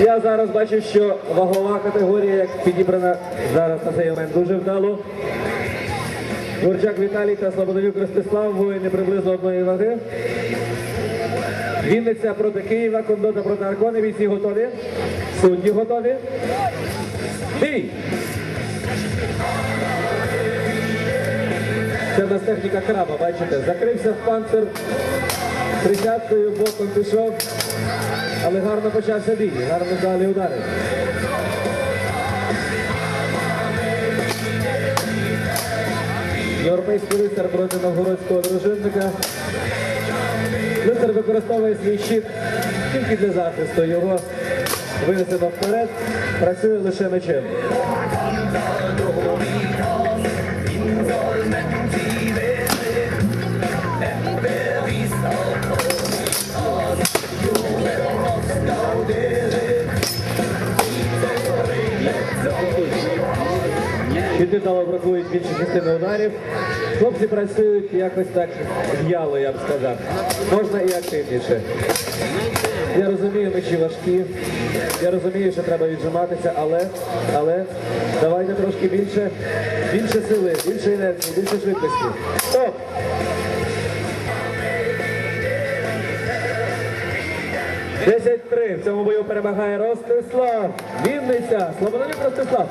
Я зараз бачу, що вагова категорія, як підібрана зараз на цей момент, дуже вдало. Гурчак Віталій та Слободовюк Ростислав, воїни приблизно одної ваги. Вінниця проти Києва, Кондота проти Аркони. Бійці готові. Судді готові. Бій! Це в нас техніка краба, бачите, закрився в панцир, тридцяткою боком пішов, але гарно почався бій, гарно далі удари. Європейський лицар проти новгородського дружинника. Лицар використовує свій щит тільки для захисту. Його винесено вперед, працює лише мечем. Щити бракують більше частини ударів. Хлопці працюють якось так в'яло, я б сказав. Можна і активніше. Я розумію, мечі важкі. Я розумію, що треба віджиматися, але, але давайте трошки більше, більше сили, більше енергії, більше швидкості. Стоп! Десять три. В цьому бою перемагає Ростислав. Вінниця. Слободонюк Ростислав.